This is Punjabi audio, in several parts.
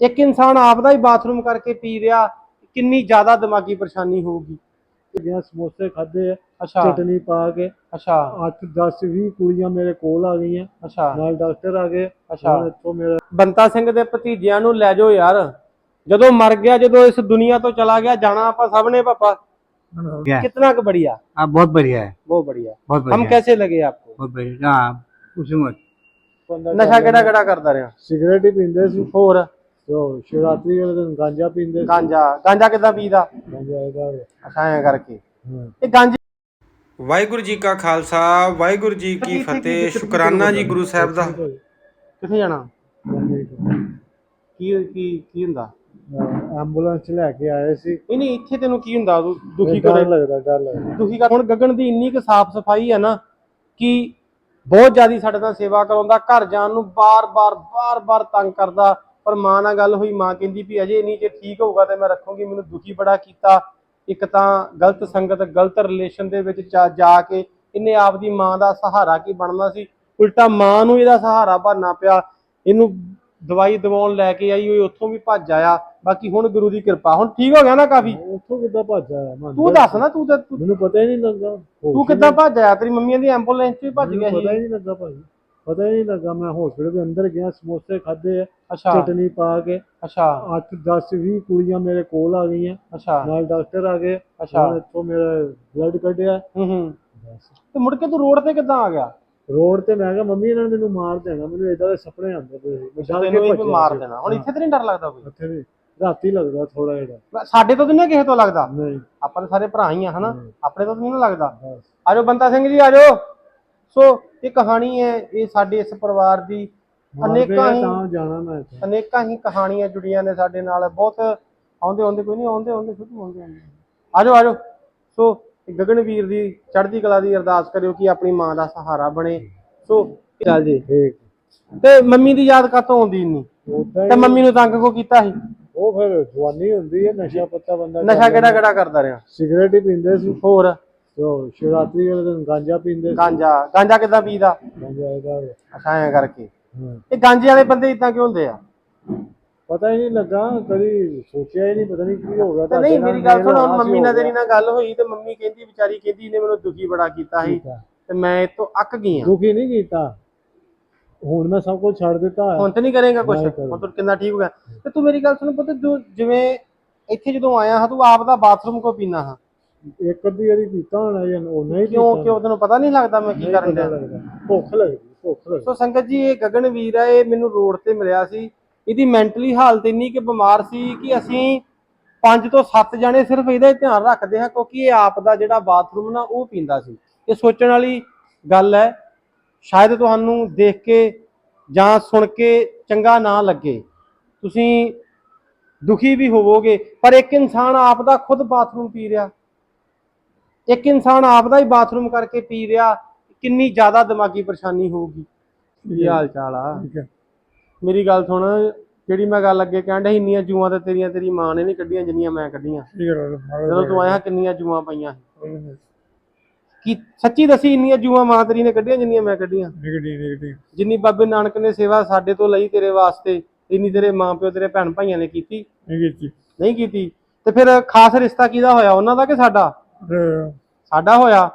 ਇੱਕ ਇਨਸਾਨ ਆਪਦਾ ਹੀ ਬਾਥਰੂਮ ਕਰਕੇ ਪੀ ਰਿਹਾ ਕਿੰਨੀ ਜ਼ਿਆਦਾ ਦਿਮਾਗੀ ਪਰੇਸ਼ਾਨੀ ਹੋਊਗੀ ਗਿਆ ਸਮੋਸੇ ਖਾਦੇ ਆ ਅੱਛਾ ਚਟਨੀ ਪਾ ਕੇ ਅੱਛਾ 8 10 20 ਕੁੜੀਆਂ ਮੇਰੇ ਕੋਲ ਆ ਗਈਆਂ ਅੱਛਾ ਨਾਲ ਡਾਕਟਰ ਆ ਗਏ ਅੱਛਾ ਹੁਣ ਇੱਥੋਂ ਮੇਰਾ ਬੰਤਾ ਸਿੰਘ ਦੇ ਭਤੀਜਿਆਂ ਨੂੰ ਲੈ ਜਾਓ ਯਾਰ ਜਦੋਂ ਮਰ ਗਿਆ ਜਦੋਂ ਇਸ ਦੁਨੀਆ ਤੋਂ ਚਲਾ ਗਿਆ ਜਾਣਾ ਆਪਾਂ ਸਭ ਨੇ ਪਾਪਾ क्या कितना का बढ़िया आप बहुत बढ़िया है बहुत बढ़िया बहुत बढ़िया हम है, कैसे लगे आपको बहुत बढ़िया हाँ पूछो मत ਬੰਦਾ ਨਸ਼ਾ ਕਿਹੜਾ ਕਿਹੜਾ ਕਰਦਾ ਰਿਹਾ ਸਿਗਰਟ ਹੀ ਪੀਂਦੇ ਸੀ ਹੋਰ ਤੇ ਸ਼ਿਵਰਾਤਰੀ ਵਾਲੇ ਦਿਨ ਗਾਂਜਾ ਪੀਂਦੇ ਸੀ। ਗਾਂਜਾ। ਗਾਂਜਾ ਕਿਦਾਂ ਪੀਦਾ? ਗਾਂਜਾ ਇਹਦਾ ਅੱਛਾ ਐਂ ਕਰਕੇ। ਹਾਂ। ਇਹ ਗਾਂਜੇ ਵਾਹਿਗੁਰੂ ਜੀ ਕਾ ਖਾਲਸਾ ਵਾਹਿਗੁਰੂ ਜੀ ਕੀ ਫਤਿਹ ਸ਼ੁਕਰਾਨਾ ਜੀ ਗੁਰੂ ਸਾਹਿਬ ਦਾ। ਕਿੱਥੇ ਜਾਣਾ? ਕੀ ਕੀ ਕੀ ਹੁੰਦਾ? ਐਂਬੂਲੈਂਸ ਚ ਲੈ ਕੇ ਆਏ ਸੀ। ਨਹੀਂ ਨਹੀਂ ਇੱਥੇ ਤੈਨੂੰ ਕੀ ਹੁੰਦਾ? ਤੂੰ ਦੁਖੀ ਡਰ ਕਰੇ ਲੱਗਦਾ ਡਰ ਲੱਗਦਾ। ਦੁਖੀ ਕਰ ਹੁਣ ਗਗਨ ਦੀ ਇੰਨੀ ਕੁ ਸਾਫ਼ ਸਫ਼ਾਈ ਹੈ ਨਾ ਕਿ ਬਹੁਤ ਜ਼ਿਆਦੀ ਸਾਡੇ ਨਾਲ ਸੇਵਾ ਕਰਾਉਂਦਾ ਘਰ ਜਾਣ ਨੂੰ ਬਾਰ-ਬਾਰ ਬਾਰ-ਬਾਰ ਤੰਗ ਕਰਦਾ। ਪਰ ਮਾਂ ਨਾਲ ਗੱਲ ਹੋਈ ਮਾਂ ਕਹਿੰਦੀ ਵੀ ਅਜੇ ਨਹੀਂ ਜੇ ਠੀਕ ਹੋਊਗਾ ਤੇ ਮੈਂ ਰੱਖੂੰਗੀ। ਮੈਨੂੰ ਦੁਖੀ ਬੜਾ ਕੀਤਾ। ਇੱਕ ਤਾਂ ਗਲਤ ਸੰਗਤ ਗਲਤ ਰਿਲੇਸ਼ਨ ਦੇ ਵਿੱਚ ਜਾ- ਕੇ ਇਹਨੇ ਆਪਦੀ ਮਾਂ ਦਾ ਸਹਾਰਾ ਕੀ ਬਣਨਾ ਸੀ? ਉਲਟਾ ਮਾਂ ਨੂੰ ਇਹਦਾ ਸਹਾਰਾ ਬਣਨਾ ਪਿਆ। ਇਹਨੂੰ ਦਵਾਈ ਦਵਾਉਣ ਲੈ ਕੇ ਆਈ ਹੋਈ ਉੱਥੋਂ ਵੀ ਭੱਜ ਆਇਆ। ਬਾਕੀ ਹੁਣ ਗੁਰੂ ਦੀ ਕਿਰਪਾ। ਹੁਣ ਠੀਕ ਹੋ ਗਿਆ ਨਾ ਕਾਫੀ? ਉੱਥੋਂ ਕਿੱਦਾਂ ਭੱਜ ਆਇਆ? ਮੈਂ ਤੂੰ ਦੱਸ ਨਾ ਤੂੰ ਤੇ ਤੂੰ ਮੈਨੂੰ ਪਤਾ ਹੀ ਨਹੀਂ ਲੱਗਾ। ਹੋਸ਼ ਤੂੰ ਕਿੱਦਾਂ ਭੱਜ ਆਇਆ? ਤੇਰੀ ਮੰਮੀ ਦੀ ਐਂਬੂਲੈਂਸ 'ਚ ਵੀ ਭੱਜ ਗਿਆ ਮੈਨੂੰ ਪਤਾ ਸੀ। ਹੀ ਨਹੀਂ ਲੱਗਾ ਭਾਈ ਪਤਾ ਹੀ ਨਹੀਂ ਲੱਗਾ ਮੈਂ ਹਸਪੀਟਲ ਦੇ ਅੰਦਰ ਗਿਆ ਸਮੋਸੇ ਖਾਦੇ ਆ ਅੱਛਾ। ਚਟਨੀ ਪਾ ਕੇ। ਅੱਛਾ। 8 10 20 ਕੁੜੀਆਂ ਮੇਰੇ ਕੋਲ ਆ ਗਈਆਂ। ਅੱਛਾ। ਨਾਲ ਡਾਕਟਰ ਆ ਗਏ। ਅੱਛਾ। ਇੱਥੋਂ ਮੇਰਾ ਬਲੱਡ ਕੱਢਿਆ। ਹੂੰ ਹੂੰ। ਤੇ ਮੁੜ ਕੇ ਤੂੰ ਰੋਡ ਤੇ ਕਿੱਦਾਂ ਆ ਗਿਆ? ਰੋਡ ਤੇ ਮੈਂ ਕਿਹਾ ਮੰਮੀ ਇਹਨਾਂ ਨੇ ਮੈਨੂੰ ਮਾਰ ਦੇਣਾ ਮੈਨੂੰ ਇਦਾਂ ਦੇ ਸੁਪਨੇ ਆਉਂਦੇ ਪਏ ਸੀ। ਮੈਂ ਡਰ ਕੇ ਤੈਨੂੰ ਵੀ ਭੱਜਿਆ ਮਾਰ ਸੀ। ਦੇਣਾ। ਹੁਣ ਇੱਥੇ ਤੇ ਨਹੀਂ ਡਰ ਲੱਗਦਾ ਕੋਈ? ਉੱਥੇ ਵੀ ਰਾਤੀ ਲੱਗਦਾ ਥੋੜਾ ਜਿਹਾ। ਸਾਡੇ ਤੋਂ ਤਾਂ ਨਹੀਂ ਕਿਸੇ ਤੋਂ ਲੱਗਦਾ। ਨਹੀਂ। ਆਪਾਂ ਤਾਂ ਸਾਰੇ ਭਰਾ ਹੀ ਆ ਹਨਾ। ਆਪਣੇ ਤੋਂ ਤਾਂ ਨਹੀਂ ਨਾ ਲੱਗਦਾ। ਬਸ। ਆਜੋ ਬੰਤਾ ਸਿੰਘ ਜੀ ਆਜੋ ਸੋ ਇਹ ਕਹਾਣੀ ਹੈ ਇਹ ਸਾਡੇ ਇਸ ਪਰਿਵਾਰ ਦੀ ਅਨੇਕਾਂ ਹੀ ਤਾਂ ਜਾਣਾ ਮੈਂ ਇੱਥੇ। ਅਨੇਕਾਂ ਹੀ ਕਹਾਣੀਆਂ ਜੁੜੀਆਂ ਨੇ ਸਾਡੇ ਨਾਲ ਬਹੁਤ ਆਉਂਦੇ ਆਉਂਦੇ ਕੋਈ ਨਹੀਂ ਆਉਂਦੇ ਆਉਂਦੇ ਸ਼ੁਰੂ ਆਉਂਦੇ ਆਜੋ ਆਜੋ। ਸੋ ਗਗਨਵੀਰ ਦੀ ਚੜ੍ਹਦੀ ਕਲਾ ਦੀ ਅਰਦਾਸ ਕਰਿਓ ਕਿ ਆਪਣੀ ਮਾਂ ਦਾ ਸਹਾਰਾ ਬਣੇ। ਸੋ ਚੱਲ ਜੀ? ਠੀਕ। ਤੇ ਮੰਮੀ ਦੀ ਯਾਦ ਕਾਤੋਂ ਆਉਂਦੀ ਨਹੀਂ ਤੇ ਮੰਮੀ ਨੂੰ ਤੰਗ ਕੋ ਕੀਤਾ ਸੀ? ਉਹ ਫਿਰ ਜਵਾਨੀ ਹੁੰਦੀ ਹੈ ਨਸ਼ਾ ਪੱਤਾ ਬੰਦਾ ਨਸ਼ਾ ਕਿਹੜਾ। ਕਿਹੜਾ ਕਰਦਾ ਰਿਹਾ? ਸਿਗਰਟ ਹੀ ਪੀਂਦੇ ਸੀ। ਹੋਰ? ਸ਼ਿਵਰਾਤਰੀ ਵਾਲੇ ਦਿਨ ਗਾਂਜਾ ਪੀਂਦੇ ਸੀ। ਗਾਂਜਾ। ਗਾਂਜਾ ਕਿਦਾਂ ਪੀਦਾ? ਗਾਂਜਾ ਇਹਦਾ ਅੱਛਾ ਐਂ ਕਰਕੇ। ਹਾਂ। ਇਹ ਗਾਂਜੇ ਵਾਲੇ ਬੰਦੇ ਇਦਾਂ ਕਿਉਂ ਹੁੰਦੇ ਆ? ਪਤਾ ਹੀ ਨਹੀਂ ਲੱਗਾ ਕਦੀ ਸੋਚਿਆ ਹੀ ਨਹੀਂ ਪਤਾ ਨਹੀਂ ਕੀ ਹੋ ਗਿਆ ਤੇ ਨਹੀਂ ਤੁਹਾਡੇ ਮੇਰੀ ਗੱਲ ਮੇਲ ਸੁਣ ਹੁਣ ਹੋਣਾ ਸੀ, ਮੰਮੀ ਹੋ ਨਾਲ ਤੇਰੀ ਗਿਆ। ਨਾਲ ਗੱਲ ਹੋਈ ਤੇ ਮੰਮੀ ਕਹਿੰਦੀ ਵਿਚਾਰੀ ਕਹਿੰਦੀ ਇਹਨੇ ਮੈਨੂੰ ਦੁਖੀ ਬੜਾ ਕੀਤਾ ਸੀ ਠੀਕ ਆ। ਤੇ ਮੈਂ ਇਹ ਤੋਂ ਅੱਕ ਗਈ ਆ ਦੁਖੀ ਨਹੀਂ ਕੀਤਾ। ਹੁਣ ਮੈਂ ਸਭ ਕੁਝ ਛੱਡ ਦਿੱਤਾ ਹੈ। ਹੁਣ ਤੇ ਨਹੀਂ ਕਰੇਗਾ ਕੁਝ ਨਹੀਂ ਕਰੂੰ। ਹੁਣ ਤੂੰ ਕਿੰਨਾ ਠੀਕ ਹੋ ਗਿਆ। ਤੇ ਤੂੰ ਮੇਰੀ ਗੱਲ ਸੁਣ ਪੁੱਤ ਜਿਵੇਂ ਇੱਥੇ ਜਦੋਂ ਆਇਆ ਹਾਂ ਤੂੰ ਆਪ ਦਾ ਬਾਥਰੂਮ ਕੋ ਪੀਣਾ ਹਾਂ? ਇੱਕ ਅੱਧੀ ਵਾਰੀ ਪੀਤਾ ਹੋਣਾ ਜਾਂ ਉਹ ਨਹੀਂ ਕਿਉਂ ਕਿਉਂ? ਤੈਨੂੰ ਪਤਾ ਨਹੀਂ ਲੱਗਦਾ ਮੈਂ ਕੀ ਕਰਨ ਡਿਆ? ਭੁੱਖ ਲੱਗਦੀ ਭੁੱਖ ਲੱਗਦੀ। ਸੋ ਸੰਗਤ ਜੀ ਇਹ ਗਗਨ ਵੀਰ ਹੈ ਇਹ ਮੈਨੂੰ ਰੋਡ ਤੇ ਮਿਲਿਆ ਸੀ। ਇਹਦੀ ਮੈਂਟਲੀ ਹਾਲਤ ਇੰਨੀ ਕਿ ਬਿਮਾਰ ਸੀ ਕਿ ਅਸੀਂ ਪੰਜ ਤੋਂ ਸੱਤ ਜਣੇ ਸਿਰਫ ਇਹਦਾ ਧਿਆਨ ਰੱਖਦੇ ਹਾਂ ਕਿਉਂਕਿ ਇਹ ਆਪ ਦਾ ਜਿਹੜਾ ਬਾਥਰੂਮ ਨਾ ਉਹ ਪੀਂਦਾ ਸੀ। ਇਹ ਸੋਚਣ ਵਾਲੀ ਗੱਲ ਹੈ ਸ਼ਾਇਦ ਤੁਹਾਨੂੰ ਦੇਖ ਕੇ ਜਾਂ ਸੁਣ ਕੇ ਚੰਗਾ ਨਾ ਲੱਗੇ। ਤੁਸੀਂ ਦੁਖੀ ਵੀ ਹੋਵੋਗੇ ਪਰ ਇੱਕ ਇਨਸਾਨ ਆਪ ਦਾ ਖੁਦ ਬਾਥਰੂਮ ਪੀ ਰਿਹਾ। ਇੱਕ ਇਨਸਾਨ ਆਪ ਦਾ ਹੀ ਬਾਥਰੂਮ ਕਰਕੇ ਪੀ ਰਿਹਾ ਕਿੰਨੀ ਜ਼ਿਆਦਾ ਦਿਮਾਗੀ ਪਰੇਸ਼ਾਨੀ ਹੋਊਗੀ। ਕੀ ਹਾਲ ਚਾਲ ਆ? ਠੀਕ ਹੈ। ਮੇਰੀ ਗੱਲ ਸੁਣ ਜਿਹੜੀ ਮੈਂ ਗੱਲ ਅੱਗੇ ਕਹਿਣ ਸੀ, ਇੰਨੀਆਂ ਜੂਆਂ ਤੇ ਤੇਰੀਆਂ ਤੇਰੀ ਮਾਂ ਨੇ ਨਹੀਂ ਕੱਢੀਆਂ ਜਿੰਨੀਆਂ ਮੈਂ ਕੱਢੀਆਂ। ਜਦੋਂ ਤੂੰ ਆਇਆ ਕਿੰਨੀਆਂ ਜੂਆਂ ਪਈਆਂ? ਕੀ ਸੱਚੀ ਦੱਸੀ ਇੰਨੀਆਂ ਜੂਆਂ ਮਾਂ ਤੇਰੀ ਨੇ ਕੱਢੀਆਂ ਜਿੰਨੀਆਂ ਮੈਂ ਕੱਢੀਆਂ? ਜਿੰਨੀ ਬਾਬੇ ਨਾਨਕ ਨੇ ਸੇਵਾ ਸਾਡੇ ਤੋਂ ਲਈ ਤੇਰੇ ਵਾਸਤੇ ਇੰਨੀ ਤੇਰੇ ਮਾਂ ਪਿਓ ਤੇਰੇ ਭੈਣ ਭਾਈਆਂ ਨੇ ਕੀਤੀ। ਨਿਗੜੀ ਨਹੀਂ ਕੀਤੀ। ਤੇ ਫਿਰ ਖਾਸ ਰਿਸ਼ਤਾ ਕਿਹਦਾ ਹੋਇਆ? ਉਹਨਾਂ ਦਾ ਕਿ ਸਾਡਾ? ਸਾਡਾ ਹੋਇਆ?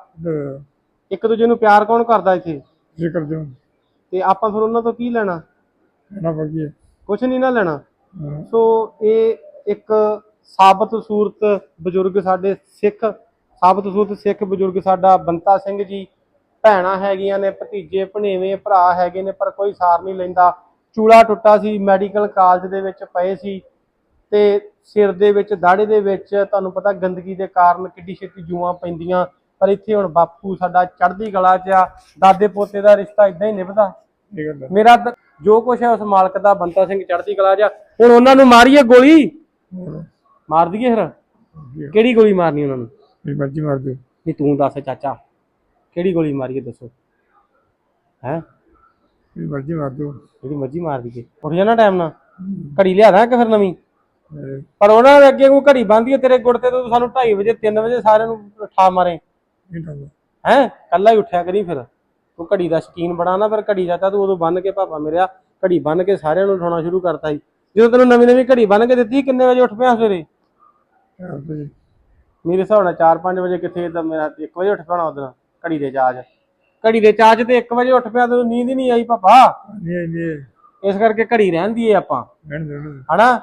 ਇੱਕ ਦੂਜੇ ਨੂੰ ਪਿਆਰ ਕੌਣ ਕਰਦਾ ਇੱਥੇ? ਜ਼ਿਕਰ ਦਿਓ ਤੇ ਆਪਾਂ ਫਿਰ ਉਹਨਾਂ ਤੋਂ ਕੀ ਲੈਣਾ? ਨਾ ਬਗੀ ਕੁਝ ਨਹੀਂ ਨਾ ਲੈਣਾ। ਸੋ ਇਹ ਇੱਕ ਸਾਬਤ ਸੂਰਤ ਬਜ਼ੁਰਗ ਸਾਡੇ ਸਿੱਖ ਸਾਬਤ ਸੂਰਤ ਸਿੱਖ ਬਜ਼ੁਰਗ ਸਾਡਾ ਬੰਤਾ ਸਿੰਘ ਜੀ। ਭੈਣਾਂ ਹੈਗੀਆਂ ਨੇ ਭਤੀਜੇ ਭਣੇਵੇਂ ਭਰਾ ਹੈਗੇ ਨੇ ਪਰ ਕੋਈ ਸਾਰ ਨਹੀਂ ਲੈਂਦਾ। ਚੂੜਾ ਟੁੱਟਾ ਸੀ ਮੈਡੀਕਲ ਕਾਲਜ ਦੇ ਵਿੱਚ ਪਏ ਸੀ। ਤੇ ਸਿਰ ਦੇ ਵਿੱਚ ਦਾੜੇ ਦੇ ਵਿੱਚ ਤੁਹਾਨੂੰ ਪਤਾ ਗੰਦਗੀ ਦੇ ਕਾਰਨ ਕਿੱਡੀ ਛੇਤੀ ਜੂਆਂ ਪੈਂਦੀਆਂ। ਪਰ ਇੱਥੇ ਹੁਣ ਬਾਪੂ ਸਾਡਾ ਚੜ੍ਹਦੀ ਕਲਾ 'ਚ ਆ। ਦਾਦੇ ਪੋਤੇ ਦਾ ਰਿਸ਼ਤਾ ਇਦਾਂ ਹੀ ਨਿਭਦਾ। ਮੇਰਾ ਜੋ ਕੁਛ ਹੈ ਉਸ ਮਾਲਕ ਦਾ ਬੰਤਾ ਸਿੰਘ ਚੜ੍ਹਦੀ ਕਲਾ 'ਚ। ਹੁਣ ਉਹਨਾਂ ਨੂੰ ਮਾਰੀਏ ਗੋਲੀ? ਮਾਰ ਦਈਏ ਫਿਰ। ਕਿਹੜੀ ਗੋਲੀ ਮਾਰਨੀ ਉਹਨਾਂ ਨੂੰ? ਵੀ ਮਰਜ਼ੀ ਮਾਰ ਦਿਓ। ਨਹੀਂ ਤੂੰ ਦੱਸ ਚਾਚਾ। ਕਿਹੜੀ ਗੋਲੀ ਮਾਰੀਏ ਦੱਸੋ। ਹੈ? ਵੀ ਮਰਜ਼ੀ ਮਾਰ ਦਿਓ। ਜਿਹੜੀ ਮਰਜ਼ੀ ਮਾਰ ਦਈਏ। ਉੱਠ ਜਾਣਾ ਟਾਈਮ ਨਾਲ। ਘੜੀ ਲਿਆਦਾ ਕਿ ਫਿਰ ਨਵੀਂ। ਪਰ ਉਹਨਾਂ ਦੇ ਅੱਗੇ ਕੋਈ ਘੜੀ ਬੰਦੀ ਹੈ ਤੇਰੇ ਗੁੜ ਤੇ ਤੂੰ ਸਾਨੂੰ 2:30 ਵਜੇ 3 ਵਜੇ ਸਾਰਿਆਂ ਨੂੰ ਠਾ ਮਾਰੇ। ਹੈ? ਕੱਲਾ ਹੀ ਉੱਠਿਆ ਕਰੀ ਫਿਰ। ਤੂੰ ਘੜੀ ਦਾ ਸ਼ਕੀਨ ਬੜਾ ਨਾ ਫਿਰ ਘੜੀ ਚਾਚਾ ਤੂੰ ਉਦੋਂ ਬੰਨ ਕੇ ਪਾਪਾ ਮੇਰਿਆ ਘੜੀ ਬੰਨ ਕੇ ਸਾਰਿਆਂ ਨੂੰ ਉਠਾਉਣਾ ਸ਼ੁਰੂ ਕਰਤਾ ਸੀ। ਜਦੋਂ ਤੈਨੂੰ ਨਵੀਂ ਨਵੀਂ ਘੜੀ ਬਣ ਕੇ ਦਿੱਤੀ ਕਿੰਨੇ ਵਜੇ ਉੱਠ ਪਿਆ ਸਵੇਰੇ? ਮੇਰੇ ਹਿਸਾਬ ਨਾਲ 4-5 ਵਜੇ ਕਿੱਥੇ ਤਾਂ ਮੇਰਾ 1 ਵਜੇ ਉੱਠ ਪੈਣਾ ਉਦੋਂ ਘੜੀ ਦੇ ਚਾਰਜ ਘੜੀ ਦੇ ਚਾਰਜ ਤੇ 1 ਵਜੇ ਉੱਠ ਪਿਆ ਤੈਨੂੰ ਨੀਂਦ ਹੀ ਨਹੀਂ ਆਈ ਪਾਪਾ ਨਹੀਂ ਨਹੀਂ। ਇਸ ਕਰਕੇ ਘੜੀ ਰਹਿੰਦੀ ਏ ਆਪਾਂ। ਹਨਾ?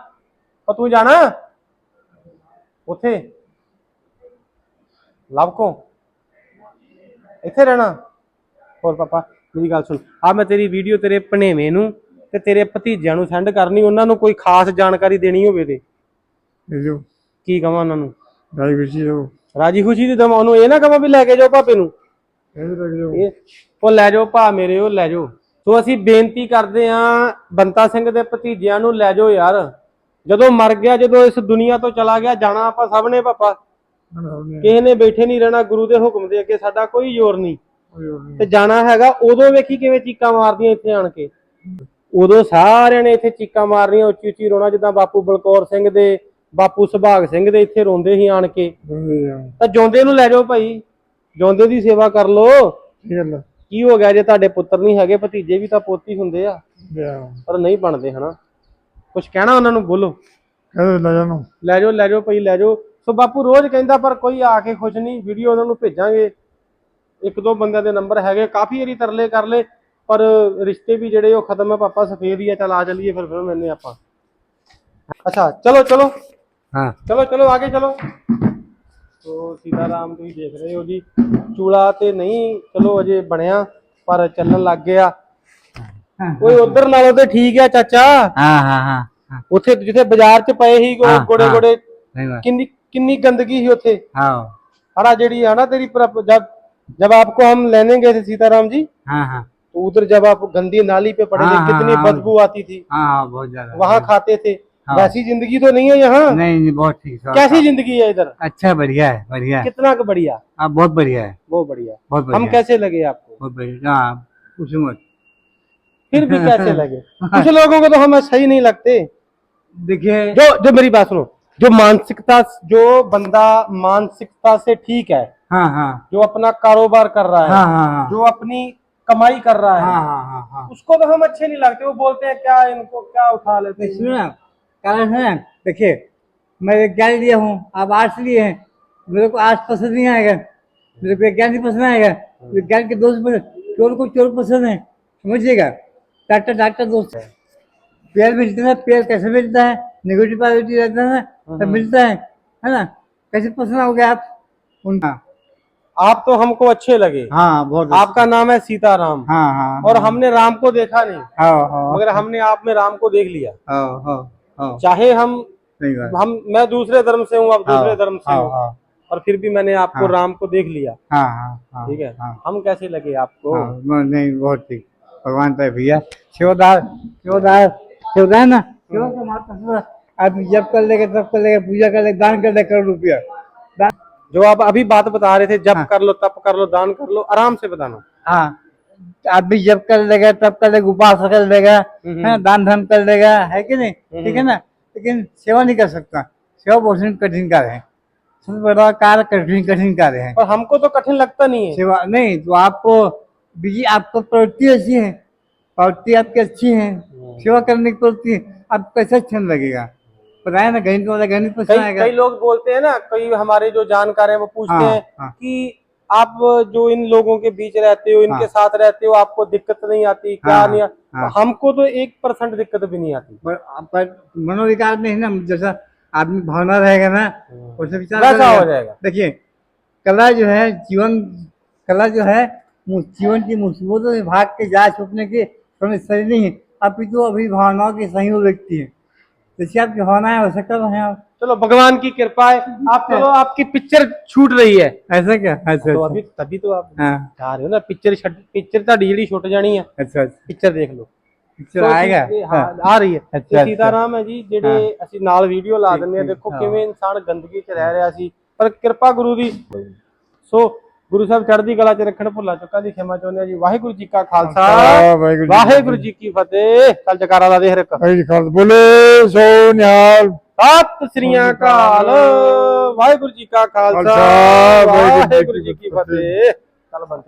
ਉਹ ਤੂੰ ਜਾਣਾ? ਉੱਥੇ। ਲਵ ਕੋ ਇੱਥੇ ਰਹਿਣਾ। ਹੋਰ ਪਾਪਾ ਮੇਰੀ ਗੱਲ ਸੁਣ। ਆ ਮੈਂ ਤੇਰੀ ਵੀਡੀਓ ਤੇਰੇ ਭਣੇਵੇਂ ਨੂੰ ਤੇ ਤੇਰੇ ਭਤੀਜਿਆਂ ਨੂੰ ਸੈਂਡ ਕਰਨੀ ਉਹਨਾਂ ਨੂੰ ਕੋਈ ਖਾਸ ਜਾਣਕਾਰੀ ਦੇਣੀ ਹੋਵੇ ਤੇ। ਇਹ ਜੋ ਕੀ ਕਵਾਂ ਉਹਨਾਂ ਨੂੰ? ਰਾਈ ਵਿੱਚ ਜੋ ਰਾਜੀ ਖੁਸ਼ੀ ਦੀ ਦਵਾਂ ਉਹਨੂੰ ਇਹ ਨਾ ਕਵਾਂ ਵੀ ਲੈ ਕੇ ਜਾਓ ਭਾਪੇ ਨੂੰ। ਇਹ ਲੱਗ ਜੋ ਇਹ ਉਹ ਲੈ ਜਾਓ ਭਾ ਮੇਰੇ ਉਹ ਲੈ ਜਾਓ। ਸੋ ਅਸੀਂ ਬੇਨਤੀ ਕਰਦੇ ਆਂ ਬੰਤਾ ਸਿੰਘ ਦੇ ਭਤੀਜਿਆਂ ਨੂੰ ਲੈ ਜਾਓ ਯਾਰ। ਜਦੋਂ ਮਰ ਗਿਆ ਜਦੋਂ ਇਸ ਦੁਨੀਆ ਤੋਂ ਚਲਾ ਗਿਆ ਜਾਣਾ ਆਪਾਂ ਸਭ ਨੇ ਪਾਪਾ। ਕਿਸੇ ਨੇ ਬੈਠੇ ਨਹੀਂ ਰਹਿਣਾ ਗੁਰੂ ਦੇ ਹੁਕਮ ਦੇ ਅੱਗੇ ਸਾਡਾ ਕੋਈ ਜ਼ੋਰ ਨਹੀਂ। ਤੇ ਜਾਣਾ ਹੈਗਾ ਉਦੋਂ ਵੇਖੀ ਕਿਵੇਂ ਚੀਕਾਂ ਮਾਰਦੀਆਂ ਇੱਥੇ ਆਣ ਕੇ। ਉਦੋਂ ਸਾਰਿਆਂ ਨੇ ਇੱਥੇ ਚੀਕਾਂ ਮਾਰਨੀਆਂ ਉੱਚੀ ਉੱਚੀ ਰੋਣਾ ਜਿੱਦਾਂ ਬਾਪੂ ਬਲਕੌਰ ਸਿੰਘ ਦੇ ਬਾਪੂ ਸੁਭਾਗ ਸਿੰਘ ਦੇ ਇੱਥੇ ਰੋਂਦੇ ਸੀ ਆਣ ਕੇ। ਤਾਂ ਜੋਂਦੇ ਨੂੰ ਲੈ ਜਾਓ ਭਾਈ ਜੋਂਦੇ ਦੀ ਸੇਵਾ ਕਰ ਲਓ। ਕੀ ਹੋ ਗਿਆ ਜੇ ਤੁਹਾਡੇ ਪੁੱਤਰ ਨਹੀਂ ਹੈਗੇ ਭਤੀਜੇ ਵੀ ਤਾਂ ਪੋਤੀ ਹੁੰਦੇ ਆ। ਪਰ ਨਹੀਂ ਬਣਦੇ ਹਨਾ? ਕੁਝ ਕਹਿਣਾ ਉਹਨਾਂ ਨੂੰ ਬੋਲੋ। ਕਹਿੰਦੇ ਲੈ ਜਾਣੋ ਲੈ ਜਾਓ ਲੈ ਜਾਓ ਭਾਈ ਲੈ ਜਾਓ। ਸੋ ਬਾਪੂ ਰੋਜ਼ ਕਹਿੰਦਾ ਪਰ ਕੋਈ ਆ ਕੇ ਖੁਸ਼ ਨਹੀਂ। ਵੀਡੀਓ ਉਹਨਾਂ ਨੂੰ ਭੇਜਾਂਗੇ। ਇੱਕ ਦੋ ਬੰਦਿਆਂ ਦੇ ਨੰਬਰ ਹੈਗੇ ਕਾਫੀ ਵਾਰੀ ਤਰਲੇ ਕਰ ਲਏ ਪਰ ਰਿਸ਼ਤੇ ਵੀ ਜਿਹੜੇ ਉਹ ਖਤਮ ਹੈ ਪਾਪਾ ਸਫੇਦ ਹੀ ਆ ਚਲ ਆ ਚੱਲੀਏ ਫਿਰ ਫਿਰ ਮੈਨੇ ਆਪਾਂ। ਅੱਛਾ ਚਲੋ ਚਲੋ। हाँ ਚਲੋ ਚਲੋ ਆਗੇ ਚਲੋ। ਤੋ ਸੀਤਾਰਾਮ ਤੁਸੀਂ ਦੇਖ ਰਹੇ ਹੋ ਜੀ। ਚੂਲਾ ਤੇ ਨਹੀਂ ਚਲੋ ਅਜੇ ਬਣਿਆ ਪਰ ਚੱਲਣ ਲੱਗ ਗਿਆ। ਓਏ ਉਧਰ ਨਾਲੋਂ ਤੇ ਠੀਕ ਹੈ ਚਾਚਾ हाँ हाँ हाँ हाँ ਉੱਥੇ ਜਿੱਥੇ ਬਾਜ਼ਾਰ 'ਚ ਪਏ ਸੀ ਹਾਂ, ਗੋੜੇ ਹਾਂ। ਗੋੜੇ सही बात किन्नी किन्नी गंदगी ही होते हाँ हरा जेडी है ना तेरी प्रप- जब जब आपको हम लेने गए थे सीताराम जी हाँ हाँ तो उधर जब आप गंदी नाली पे पड़े थे हाँ, हाँ, कितनी हाँ। बदबू आती थी हाँ हाँ बहुत ज्यादा वहाँ खाते थे हाँ। वैसी जिंदगी तो नहीं है यहाँ नहीं नहीं बहुत ठीक है कैसी जिंदगी है इधर अच्छा बढ़िया है बढ़िया है कितना का बढ़िया हाँ बहुत बढ़िया है वो बढ़िया बहुत बढ़िया हम है, कैसे लगे आपको बहुत बढ़िया हाँ पूछो मत फिर भी कैसे लगे। कुछ लोगों को तो हमें सही नहीं लगते। देखिए। जो जो मेरी बात सुनो जो मानसिकता जो बंदा मानसिकता से ठीक है हाँ हाँ। जो अपना कारोबार कर रहा है हाँ हाँ हाँ। जो अपनी कमाई कर रहा है हाँ हाँ हाँ हाँ। उसको तो हम अच्छे नहीं लगते वो बोलते हैं क्या इनको क्या उठा लेते हैं? सुनो ना कारण है देखिए मैं विज्ञान लिया हूँ आप आर्ट्स लिए हैं मेरे को आर्ट्स पसंद नहीं आएगा मेरे को विज्ञान नहीं पसंद आएगा विज्ञान के दोस्त चोर को चोर पसंद है समझिएगा? डॉक्टर डॉक्टर दोस्त। है पेड़ मिलते हैं पेड़ कैसे मिलता है? नेगेटिव पॉजिटिव रहता है ना तब मिलता है है ना? कैसे पसंद आओगे आप? उनका। आप तो हमको अच्छे लगे। हाँ बहुत आपका नाम है सीताराम। हाँ हाँ और हमने राम को देखा नहीं। हाँ हाँ। मगर हमने आप में राम को देख लिया। हाँ हाँ हाँ। चाहे हम हम मैं दूसरे धर्म से हूँ आप दूसरे धर्म से हाँ हूँ। हाँ। और फिर भी मैंने आपको राम को देख लिया। हाँ हाँ हाँ ठीक है? हाँ। हम कैसे लगे आपको? हाँ, नहीं बहुत ठीक। भगवान तो भैया। सेवादार सेवादार सेवादार ना? सेवा का मात्र आदमी जब कर लेगा तब कर लेगा पूजा कर लेगा दान कर लेगा करोड़ रुपया। जो आप अभी बात बता रहे थे जब हाँ। कर लो तब कर लो दान कर लो आराम से बताना। हाँ। आदमी जब कर लेगा तब कर लेगा उपास कर लेगा हम्म, है दान धर्म कर लेगा है कि नहीं? ठीक है ना? लेकिन सेवा नहीं कर सकता। सेवा बहुत कठिन कार्य है। सबसे बड़ा कार्य कठिन कठिन कार्य है। पर हमको तो कठिन लगता नहीं है। सेवा नहीं तो आपको बिज़ी आपको प्रवृत्ति ऐसी है। प्रवृत्ति आपकी अच्छी है सेवा करने की प्रवृत्ति आपको कैसे अच्छा नहीं लगेगा बताया ना गणित वाला गणित पसंद कई आएगा कई लोग बोलते हैं ना कई हमारे जो जानकार हैं वो पूछते हाँ, हैं हाँ। कि आप जो इन लोगों के बीच रहते हो इनके हाँ। साथ रहते हो आपको दिक्कत नहीं आती क्या हाँ, नहीं आ... हाँ। हमको तो एक परसेंट दिक्कत भी नहीं आती पर, पर मनोविकार में है ना जैसा आदमी भावना रहेगा ना वैसे विचार हो जाएगा। देखिए कला जो है जीवन कला जो है जीवन की मुसीबतों से भाग के जा छुपने की समझते नहीं अपितु अभिभावनाओं की संयोग व्यक्ति है जैसे आप भावना है वैसे कर रहे हैं आप चलो भगवान की कृपा है आप चलो आपकी पिक्चर छूट रही है ऐसा क्या अच्छा तो अभी तभी तो आप जा रहे हो ना पिक्चर पिक्चर तो ਜਿਹੜੀ ਛੁੱਟ ਜਾਣੀ ਹੈ ਅੱਛਾ ਪਿਕਚਰ ਦੇਖ ਲਓ ਪਿਕਚਰ ਆਏਗਾ ਹਾਂ ਆ ਰਹੀ ਹੈ ਤੇ ਸੀਤਾਰਾਮ ਹੈ ਜੀ ਜਿਹੜੇ ਅਸੀਂ ਨਾਲ ਵੀਡੀਓ ਲਾ ਦਿੰਦੇ ਆ ਦੇਖੋ ਕਿਵੇਂ ਇਨਸਾਨ ਗੰਦਗੀ 'ਚ ਰਹਿ ਰਿਹਾ ਸੀ ਪਰ ਕਿਰਪਾ ਗੁਰੂ ਦੀ ਸੋ ਗੁਰੂ ਸਾਹਿਬ ਚੜ੍ਹਦੀ ਕਲਾ 'ਚ ਰੱਖਣ ਭੁੱਲਾ ਚੁੱਕਾ ਦੀ ਖਿਮਾ ਚਾਹੁੰਦੇ ਆ ਜੀ। ਵਾਹਿਗੁਰੂ ਜੀ ਕਾ ਖਾਲਸਾ। ਵਾਹਿਗੁਰੂ ਵਾਹਿਗੁਰੂ ਜੀ ਕੀ ਫਤਿਹ। ਚੱਲ ਜਕਾਰਾ ਦੇ ਹਰ ਇੱਕ। ਜੀ ਖਾਲਸਾ ਬੋਲੇ ਸੋ ਨਿਹਾਲ। ਸਤਿ ਸ੍ਰੀ ਅਕਾਲ। ਵਾਹਿਗੁਰੂ ਜੀ ਕਾ ਖਾਲਸਾ। ਖਾਲਸਾ, ਵਾਹਿਗੁਰੂ ਜੀ ਕੀ ਵਾਹਿਗੁਰੂ ਜੀ ਕੀ ਫਤਿਹ। ਚੱਲ ਬੰਦ